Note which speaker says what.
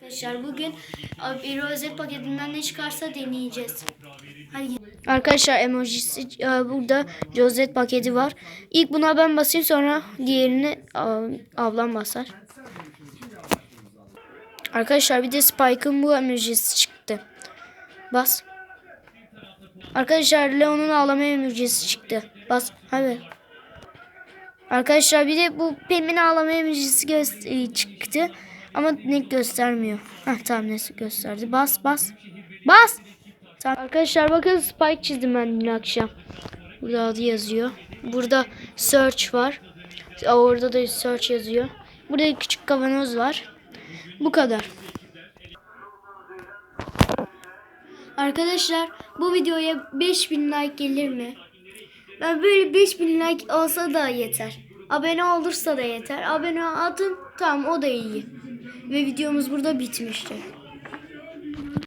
Speaker 1: Arkadaşlar bugün bir rozet paketinden ne çıkarsa deneyeceğiz. Hadi
Speaker 2: Arkadaşlar emojisi e, burada rozet paketi var. İlk buna ben basayım sonra diğerini a, ablam basar. Arkadaşlar bir de Spike'ın bu emojisi çıktı. Bas. Arkadaşlar Leon'un ağlama emojisi çıktı. Bas. Hadi. Arkadaşlar bir de bu Pem'in ağlama emojisi e, çıktı. Ama ne göstermiyor. Heh, tamam neyse gösterdi. Bas bas. Bas. Tamam. Arkadaşlar bakın Spike çizdim ben dün akşam. Burada adı yazıyor. Burada search var. Orada da search yazıyor. Burada küçük kavanoz var. Bu kadar.
Speaker 1: Arkadaşlar bu videoya 5000 like gelir mi? Ben böyle 5000 like olsa da yeter. Abone olursa da yeter. Abone atın tamam o da iyi. Ve videomuz burada bitmiştir.